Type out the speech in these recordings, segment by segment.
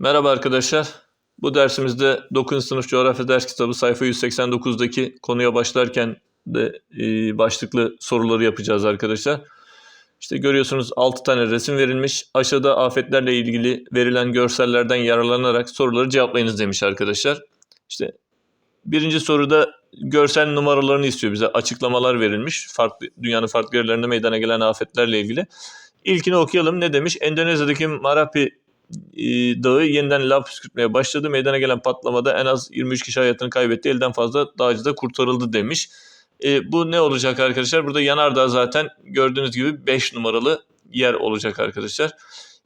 Merhaba arkadaşlar. Bu dersimizde 9. sınıf coğrafya ders kitabı sayfa 189'daki konuya başlarken de e, başlıklı soruları yapacağız arkadaşlar. İşte görüyorsunuz 6 tane resim verilmiş. Aşağıda afetlerle ilgili verilen görsellerden yararlanarak soruları cevaplayınız demiş arkadaşlar. İşte birinci soruda görsel numaralarını istiyor bize. Açıklamalar verilmiş. Farklı dünyanın farklı yerlerinde meydana gelen afetlerle ilgili. İlkini okuyalım. Ne demiş? Endonezya'daki Marapi dağı yeniden lav püskürtmeye başladı. Meydana gelen patlamada en az 23 kişi hayatını kaybetti. Elden fazla dağcı da kurtarıldı demiş. E, bu ne olacak arkadaşlar? Burada yanardağ zaten gördüğünüz gibi 5 numaralı yer olacak arkadaşlar.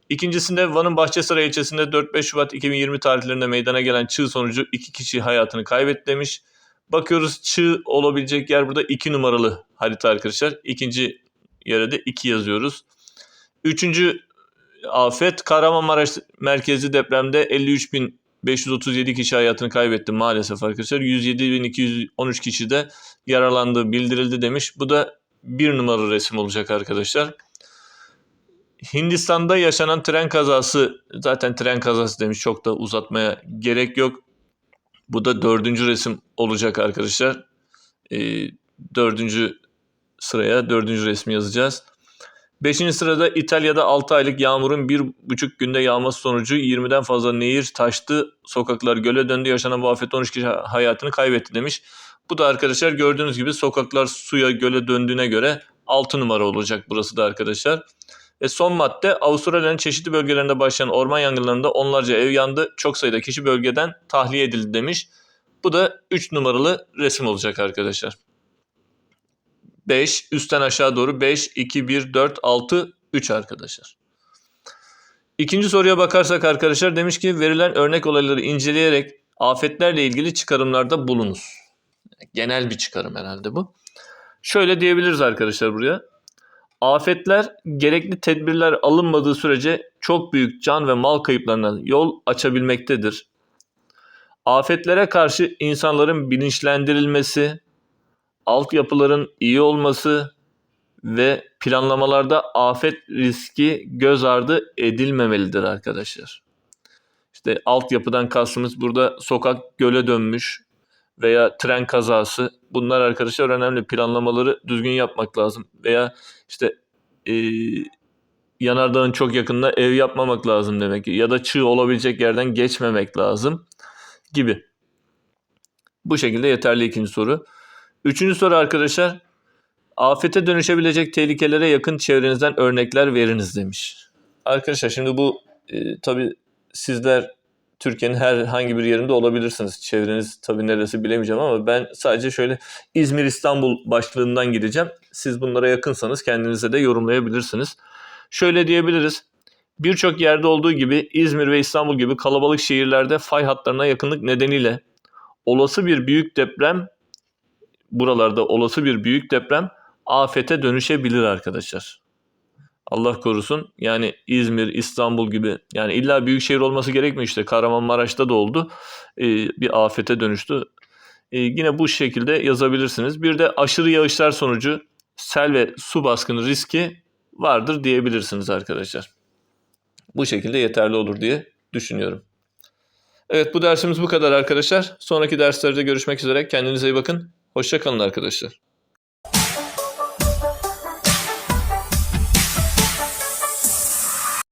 İkincisinde Van'ın Bahçesaray ilçesinde 4-5 Şubat 2020 tarihlerinde meydana gelen çığ sonucu 2 kişi hayatını kaybetti demiş. Bakıyoruz çığ olabilecek yer burada 2 numaralı harita arkadaşlar. İkinci yere de 2 yazıyoruz. Üçüncü afet Kahramanmaraş merkezli depremde 53.537 kişi hayatını kaybetti maalesef arkadaşlar. 107.213 kişi de yaralandığı bildirildi demiş. Bu da bir numaralı resim olacak arkadaşlar. Hindistan'da yaşanan tren kazası zaten tren kazası demiş çok da uzatmaya gerek yok. Bu da dördüncü resim olacak arkadaşlar. Ee, dördüncü sıraya dördüncü resmi yazacağız. Beşinci sırada İtalya'da 6 aylık yağmurun 1,5 günde yağması sonucu 20'den fazla nehir taştı. Sokaklar göle döndü. Yaşanan bu afet 13 kişi hayatını kaybetti demiş. Bu da arkadaşlar gördüğünüz gibi sokaklar suya göle döndüğüne göre 6 numara olacak burası da arkadaşlar. Ve son madde Avustralya'nın çeşitli bölgelerinde başlayan orman yangınlarında onlarca ev yandı. Çok sayıda kişi bölgeden tahliye edildi demiş. Bu da 3 numaralı resim olacak arkadaşlar. 5, üstten aşağı doğru 5, 2, 1, 4, 6, 3 arkadaşlar. İkinci soruya bakarsak arkadaşlar demiş ki verilen örnek olayları inceleyerek afetlerle ilgili çıkarımlarda bulunuz. Genel bir çıkarım herhalde bu. Şöyle diyebiliriz arkadaşlar buraya. Afetler gerekli tedbirler alınmadığı sürece çok büyük can ve mal kayıplarına yol açabilmektedir. Afetlere karşı insanların bilinçlendirilmesi, altyapıların iyi olması ve planlamalarda afet riski göz ardı edilmemelidir arkadaşlar. İşte altyapıdan kastımız burada sokak göle dönmüş veya tren kazası. Bunlar arkadaşlar önemli planlamaları düzgün yapmak lazım. Veya işte e, yanardağın çok yakınına ev yapmamak lazım demek ki. Ya da çığ olabilecek yerden geçmemek lazım gibi. Bu şekilde yeterli ikinci soru. Üçüncü soru arkadaşlar. Afete dönüşebilecek tehlikelere yakın çevrenizden örnekler veriniz demiş. Arkadaşlar şimdi bu e, tabi sizler Türkiye'nin herhangi bir yerinde olabilirsiniz. Çevreniz tabi neresi bilemeyeceğim ama ben sadece şöyle İzmir İstanbul başlığından gideceğim. Siz bunlara yakınsanız kendinize de yorumlayabilirsiniz. Şöyle diyebiliriz. Birçok yerde olduğu gibi İzmir ve İstanbul gibi kalabalık şehirlerde fay hatlarına yakınlık nedeniyle olası bir büyük deprem buralarda olası bir büyük deprem afete dönüşebilir arkadaşlar. Allah korusun. Yani İzmir, İstanbul gibi yani illa büyük şehir olması gerekmiyor işte. Kahramanmaraş'ta da oldu. Ee, bir afete dönüştü. Ee, yine bu şekilde yazabilirsiniz. Bir de aşırı yağışlar sonucu sel ve su baskını riski vardır diyebilirsiniz arkadaşlar. Bu şekilde yeterli olur diye düşünüyorum. Evet bu dersimiz bu kadar arkadaşlar. Sonraki derslerde görüşmek üzere. Kendinize iyi bakın. Hoşçakalın arkadaşlar.